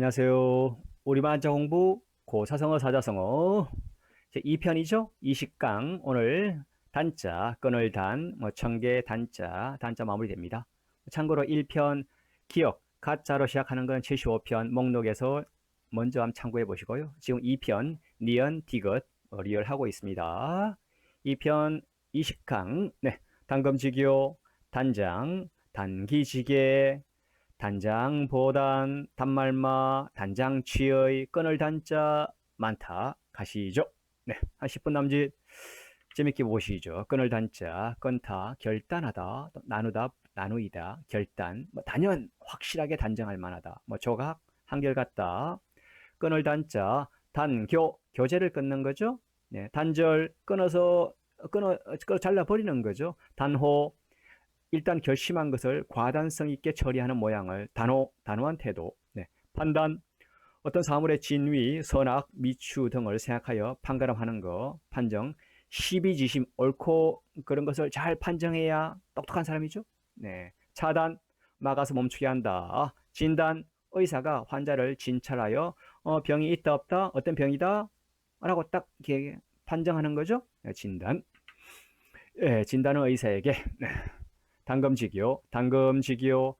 안녕하세요. 우리만 한자 공부 고사성어 사자성어 제 2편이죠. 20강 오늘 단자 끊을 단, 뭐 청개 단자, 단자 마무리됩니다. 참고로 1편 기억 가짜로 시작하는 건 75편 목록에서 먼저 한번 참고해 보시고요. 지금 2편 니언 디귿 어, 리얼 하고 있습니다. 2편 20강 네 단검지교 단장 단기지계 단장 보단 단말마 단장 취의 끊을 단자 많다 가시죠. 네, 한 10분 남짓 재밌게 보시죠. 끊을 단자 끊다 결단하다 또 나누다 나누이다 결단 뭐 단연 확실하게 단정할 만하다 뭐 조각 한결같다 끊을 단자 단교 교제를 끊는 거죠. 네, 단절 끊어서 끊어 끊어 잘라 버리는 거죠. 단호 일단 결심한 것을 과단성 있게 처리하는 모양을 단호, 단호한 태도, 네. 판단, 어떤 사물의 진위, 선악, 미추 등을 생각하여 판가름하는 거, 판정, 시비지심, 옳고 그런 것을 잘 판정해야 똑똑한 사람이죠. 네. 차단, 막아서 멈추게 한다. 진단, 의사가 환자를 진찰하여 어, 병이 있다 없다, 어떤 병이다 라고 딱 이렇게 판정하는 거죠. 네, 진단. 예, 진단은 의사에게 네. 당금지교, 당금지교,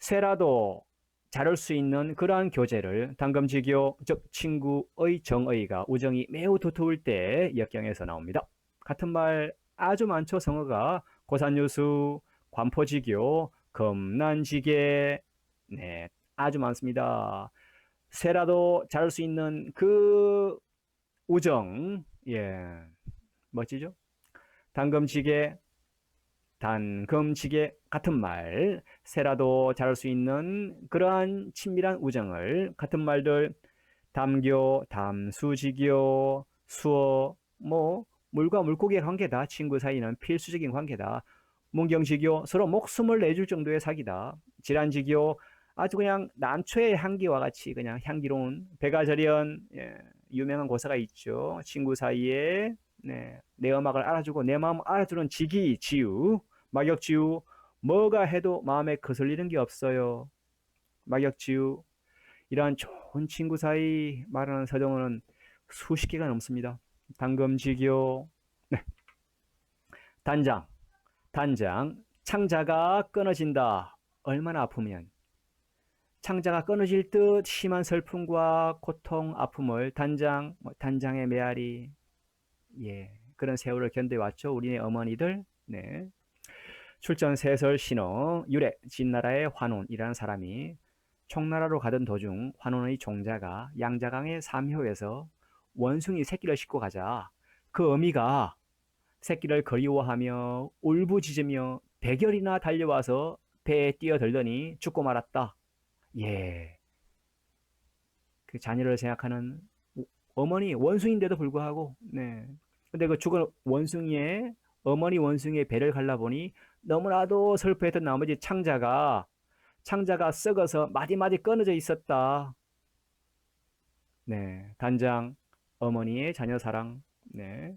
세라도 자를 수 있는 그러한 교제를 당금지교, 즉 친구의 정의가 우정이 매우 두터울 때 역경에서 나옵니다. 같은 말 아주 많죠. 성어가 고산유수, 관포지교, 금난지계, 네, 아주 많습니다. 세라도 자를 수 있는 그 우정, 예, 멋지죠? 당금지계, 단금지게 같은 말, 새라도 잘할 수 있는 그러한 친밀한 우정을 같은 말들 담교, 담수지교, 수어, 뭐 물과 물고기의 관계다. 친구 사이는 필수적인 관계다. 문경지교 서로 목숨을 내줄 정도의 사기다. 질환지교 아주 그냥 난초의 향기와 같이 그냥 향기로운 배가절연 예, 유명한 고사가 있죠. 친구 사이에 네, 내 음악을 알아주고 내 마음을 알아주는 지기, 지우, 막역지우, 뭐가 해도 마음에 거슬리는 게 없어요. 막역지우, 이러한 좋은 친구 사이 말하는 서정어는 수십 개가 넘습니다. 당금지교, 네. 단장, 단장, 창자가 끊어진다. 얼마나 아프면. 창자가 끊어질 듯 심한 슬픔과 고통, 아픔을 단장, 뭐 단장의 메아리, 예, 그런 세월을 견뎌왔죠. 우리네 어머니들. 네. 출전 세설 신호 유래 진나라의 환혼이라는 사람이 총나라로 가던 도중 환혼의 종자가 양자강의 삼효에서 원숭이 새끼를 싣고 가자 그 어미가 새끼를 그리워하며 울부짖으며 백열이나 달려와서 배에 뛰어들더니 죽고 말았다. 예. 그 자녀를 생각하는 어머니 원숭인데도 불구하고 네. 근데 그 죽은 원숭이의 어머니 원숭이의 배를 갈라보니 너무나도 슬퍼했던 나머지 창자가 창자가 썩어서 마디마디 끊어져 있었다. 네, 단장 어머니의 자녀 사랑. 네.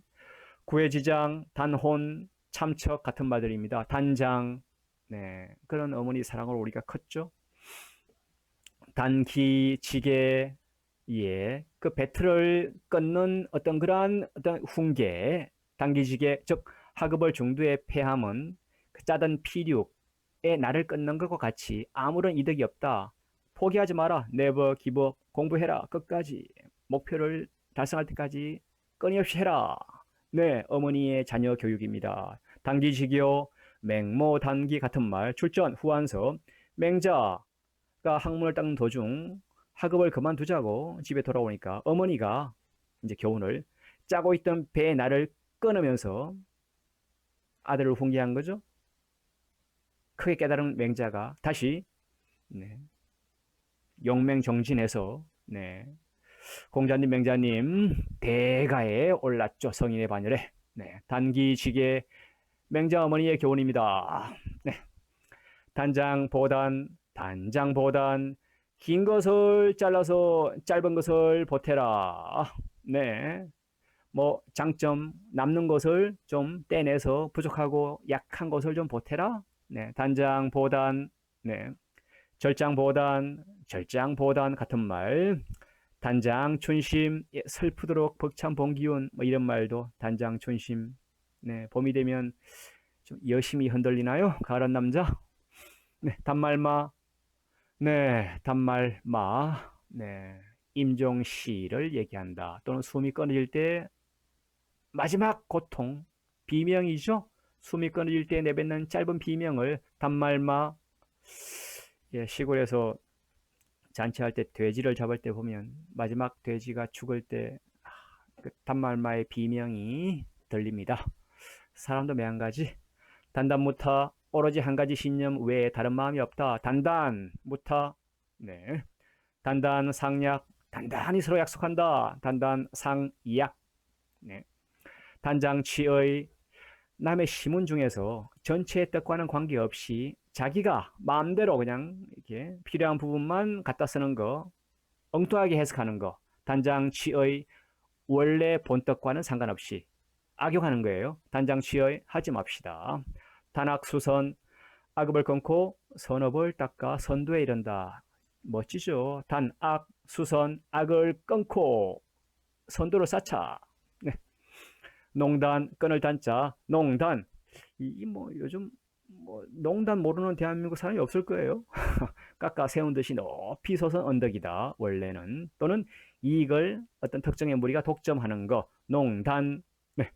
구해지장, 단혼, 참척 같은 말들입니다. 단장. 네. 그런 어머니 사랑으로 우리가 컸죠. 단기, 지게, 예. 그 배틀을 끊는 어떤 그러한 어떤 훈계, 단기지게, 즉, 학업을 중도에 패함은 그 짜던 피륙에 나를 끊는 것과 같이 아무런 이득이 없다. 포기하지 마라. 네버 기버 공부해라. 끝까지 목표를 달성할 때까지 끊임없이 해라. 네, 어머니의 자녀 교육입니다. 단기지교, 맹모 단기 같은 말, 출전 후한서, 맹자가 학문을 닦는 도중 학업을 그만두자고 집에 돌아오니까 어머니가 이제 교훈을 짜고 있던 배의 날을 끊으면서 아들을 훈계한 거죠. 크게 깨달은 맹자가 다시 네, 용맹정진해서 네, 공자님 맹자님 대가에 올랐죠. 성인의 반열에 네, 단기지게 맹자 어머니의 교훈입니다. 네, 단장 보단 단장 보단 긴 것을 잘라서 짧은 것을 보태라. 네. 뭐 장점 남는 것을 좀 떼내서 부족하고 약한 것을 좀 보태라. 네, 단장 보단, 네, 절장 보단, 절장 보단 같은 말 단장 춘심 예, 슬프도록 벅찬 봄 기운 뭐 이런 말도 단장 춘심 네 봄이 되면 좀 여심이 흔들리나요? 가을한 남자? 네 단말마 네 단말마 네 임종 시를 얘기한다. 또는 숨이 끊어질 때 마지막 고통 비명이죠 숨이 끊어질 때 내뱉는 짧은 비명을 단말마 예, 시골에서 잔치할 때 돼지를 잡을 때 보면 마지막 돼지가 죽을 때 아, 그 단말마의 비명이 들립니다. 사람도 매한가지 단단 무타 오로지 한 가지 신념 외에 다른 마음이 없다. 단단 무타 네 단단 상약 단단히 서로 약속한다. 단단 상약 네 단장치의 남의 시문 중에서 전체의 뜻과는 관계없이 자기가 마음대로 그냥 이렇게 필요한 부분만 갖다 쓰는 거, 엉뚱하게 해석하는 거, 단장치의 원래 본뜻과는 상관없이 악용하는 거예요. 단장치의 하지 맙시다. 단악 수선 악업을 끊고 선업을 닦아 선두에 이른다. 멋지죠. 단악 수선 악을 끊고 선두를 쌓자. 네. 농단 끈을 단자 농단 이 뭐 요즘 뭐 농단 모르는 대한민국 사람이 없을 거예요. 깎아 세운 듯이 높이 솟은 언덕이다. 원래는 또는 이익을 어떤 특정의 무리가 독점하는 거 농단 네.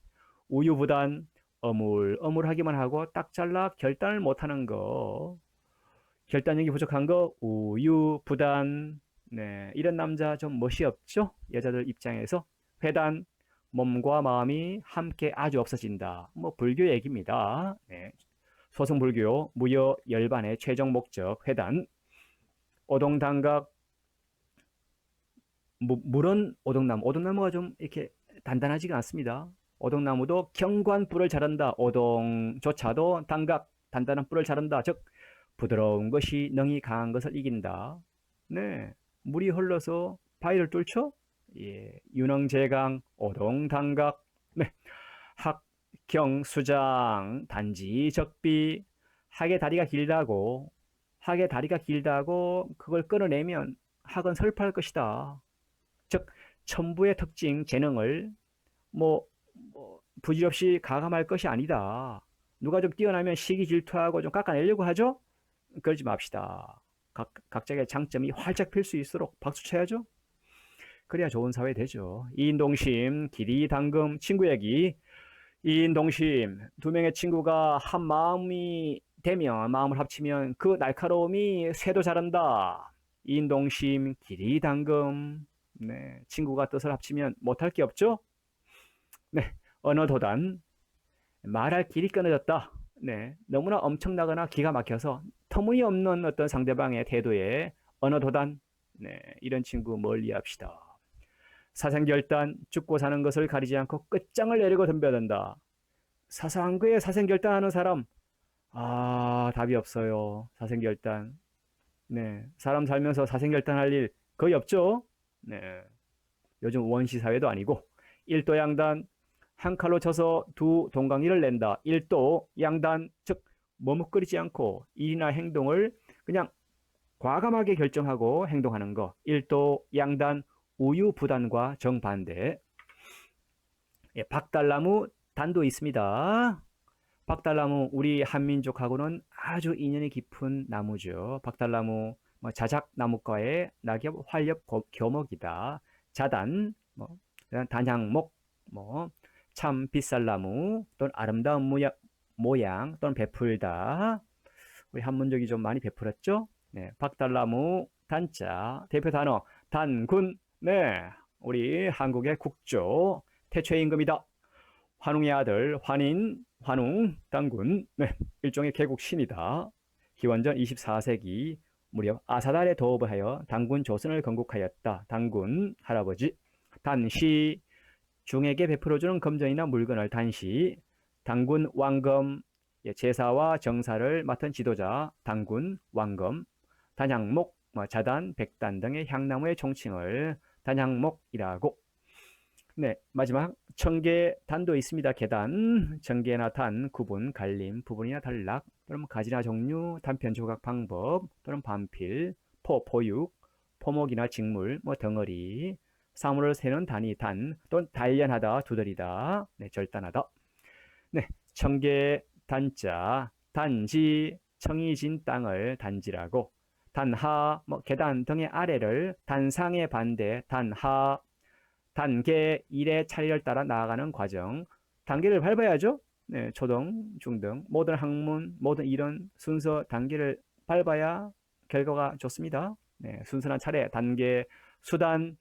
우유부단 어물 어물하기만 하고 딱 잘라 결단을 못하는 거 결단력이 부족한 거 우유부단 네 이런 남자 좀 멋이 없죠 여자들 입장에서 회단 몸과 마음이 함께 아주 없어진다. 뭐 불교 얘기입니다. 네. 소승불교 무여 열반의 최종 목적 회단 오동당각 무, 물은 오동나무 오동나무가 좀 이렇게 단단하지가 않습니다. 오동나무도 경관 뿔을 자른다. 오동조차도 당각 단단한 뿔을 자른다. 즉 부드러운 것이 능이 강한 것을 이긴다. 네, 물이 흘러서 바위를 뚫죠. 예, 윤왕제강, 오동당각, 네, 학경, 수장, 단지, 적비, 학의 다리가 길다고, 학의 다리가 길다고 그걸 끊어내면 학은 설파할 것이다. 즉, 천부의 특징, 재능을 뭐, 뭐 부질없이 가감할 것이 아니다. 누가 좀 뛰어나면 시기 질투하고 좀 깎아내려고 하죠? 그러지 맙시다. 각, 각자의 장점이 활짝 필 수 있도록 박수 쳐야죠? 그래야 좋은 사회 되죠. 이인동심, 길이, 당금, 친구 얘기. 이인동심, 두 명의 친구가 한 마음이 되면, 마음을 합치면 그 날카로움이 쇠도 자란다. 이인동심, 길이, 당금. 네, 친구가 뜻을 합치면 못할 게 없죠? 네, 언어 도단. 말할 길이 끊어졌다. 네, 너무나 엄청나거나 기가 막혀서 터무니없는 어떤 상대방의 태도에 언어 도단. 네, 이런 친구 멀리 합시다. 사생결단, 죽고 사는 것을 가리지 않고 끝장을 내리고 덤벼든다. 사사한 거에 사생결단 하는 사람, 아, 답이 없어요. 사생결단. 네, 사람 살면서 사생결단 할 일 거의 없죠? 네, 요즘 원시 사회도 아니고, 일도 양단, 한 칼로 쳐서 두 동강이를 낸다. 일도 양단, 즉, 머뭇거리지 않고 일이나 행동을 그냥 과감하게 결정하고 행동하는 거. 일도 양단, 우유 부단과 정반대. 예, 박달나무 단도 있습니다. 박달나무 우리 한민족하고는 아주 인연이 깊은 나무죠. 박달나무 뭐 자작나무과의 낙엽 활엽 교목이다. 자단 뭐 단향목 뭐 참 빗살나무 또는 아름다운 모양, 모양 또는 베풀다. 우리 한문족이 좀 많이 베풀었죠? 네, 박달나무 단자 대표 단어 단군 네, 우리 한국의 국조 태초의 임금이다. 환웅의 아들 환인, 환웅, 당군, 네, 일종의 개국 신이다. 기원전 24세기 무렵 아사달의 도읍을 하여 당군 조선을 건국하였다. 당군 할아버지, 단시 중에게 베풀어주는 금전이나 물건을 단시, 당군 왕검 예, 제사와 정사를 맡은 지도자 당군 왕검, 단향목, 뭐 자단, 백단 등의 향나무의 총칭을 단향목이라고. 네, 마지막 청계 단도 있습니다. 계단, 청계나 단, 구분, 갈림, 부분이나 단락, 또는 가지나 종류, 단편 조각 방법, 또는 반필, 포, 포육, 포목이나 직물, 뭐 덩어리, 사물을 세는 단위 단, 또는 단련하다, 두드리다, 네, 절단하다. 네, 청계 단자, 단지, 청이진 땅을 단지라고, 단하, 뭐 계단 등의 아래를 단상의 반대, 단하, 단계, 일의 차례를 따라 나아가는 과정. 단계를 밟아야죠. 네, 초등, 중등, 모든 학문, 모든 이런 순서 단계를 밟아야 결과가 좋습니다. 네, 순순한 차례, 단계, 수단,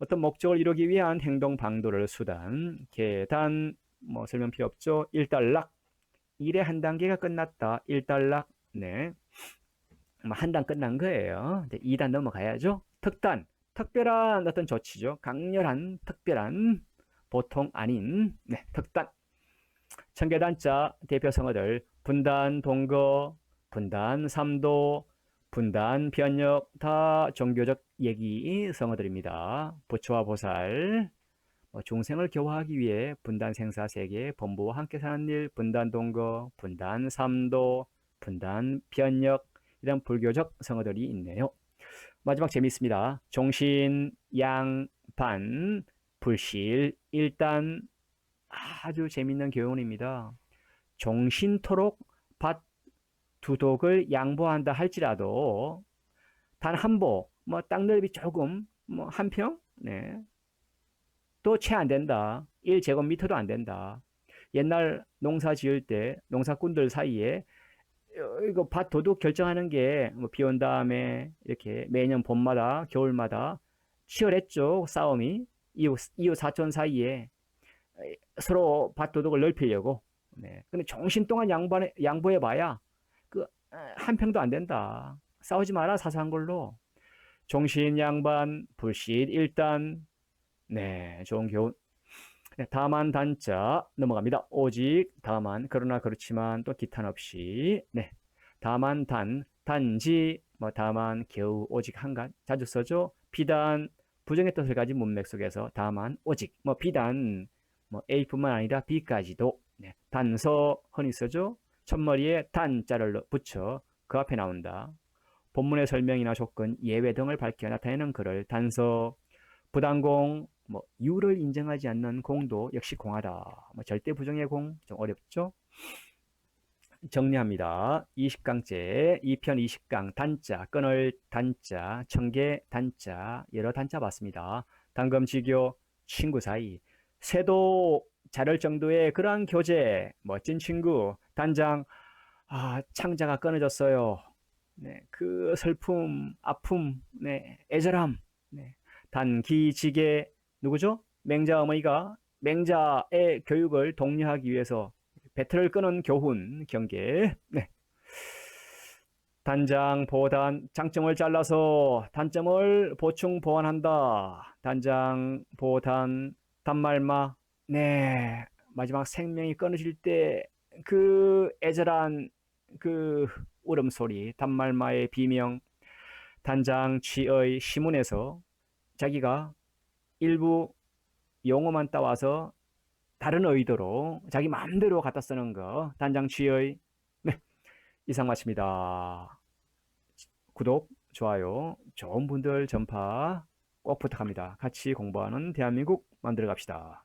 어떤 목적을 이루기 위한 행동 방도를 수단, 계단, 뭐 설명 필요 없죠. 일단락, 일의 한 단계가 끝났다. 일단락, 네. 뭐한단 끝난 거예요. 이제 2단 넘어가야죠. 특단, 특별한 어떤 조치죠. 강렬한, 특별한, 보통 아닌, 네, 특단. 청계단자 대표 성어들 분단 동거, 분단 삼도, 분단 변역 다 종교적 얘기 성어들입니다. 부처와 보살, 뭐 중생을 교화하기 위해 분단 생사 세계 본부와 함께 사는 일, 분단 동거, 분단 삼도, 분단 변역 이런 불교적 성어들이 있네요. 마지막 재미있습니다. 종신, 양, 반, 불실, 일단 아주 재밌는 교훈입니다. 종신토록 밭 두독을 양보한다 할지라도 단 한 보, 뭐 땅 넓이 조금, 뭐 한 평, 네, 또 채 안 된다. 1제곱미터도 안 된다. 옛날 농사 지을 때 농사꾼들 사이에 어, 이거 밭 도둑 결정하는 게 뭐 비온 다음에 이렇게 매년 봄마다 겨울마다 치열했죠 싸움이 이웃 이웃 사촌 사이에 서로 밭 도둑을 넓히려고. 네. 근데 정신 동안 양보해 양보해 봐야 그 한 평도 안 된다. 싸우지 마라 사소한 걸로. 종신 양반 불신 일단 네 좋은 교훈. 네, 다만 단자 넘어갑니다. 오직 다만 그러나 그렇지만 또 기탄 없이 네 다만 단 단지 뭐 다만 겨우 오직 한간 자주 써죠. 비단 부정의 뜻을 가진 문맥 속에서 다만 오직 뭐 비단 뭐 A뿐만 아니라 B까지도 네, 단서 흔히 쓰죠. 첫머리에 단자를 붙여 그 앞에 나온다. 본문의 설명이나 조건, 예외 등을 밝혀 나타내는 글을 단서, 부당공, 뭐 유를 인정하지 않는 공도 역시 공하다. 뭐 절대 부정의 공 좀 어렵죠. 정리합니다. 20강째 2편 20강 단자, 끊을 단자, 청계 단자, 여러 단자 봤습니다. 당금지교, 친구 사이, 새도 자를 정도의 그러한 교제, 멋진 친구, 단장, 아, 창자가 끊어졌어요. 네, 그 슬픔, 아픔, 네, 애절함, 네, 단기지계, 누구죠? 맹자 어머니가 맹자의 교육을 독려하기 위해서 배틀을 끄는 교훈, 경계, 네. 단장, 보단, 장점을 잘라서 단점을 보충 보완한다. 단장, 보단, 단말마, 네, 마지막 생명이 끊어질 때 그 애절한 그 울음소리, 단말마의 비명, 단장 취의 시문에서 자기가 일부 용어만 따와서 다른 의도로 자기 마음대로 갖다 쓰는 거 단장 취의 네, 이상 마칩니다. 구독, 좋아요, 좋은 분들 전파 꼭 부탁합니다. 같이 공부하는 대한민국 만들어 갑시다.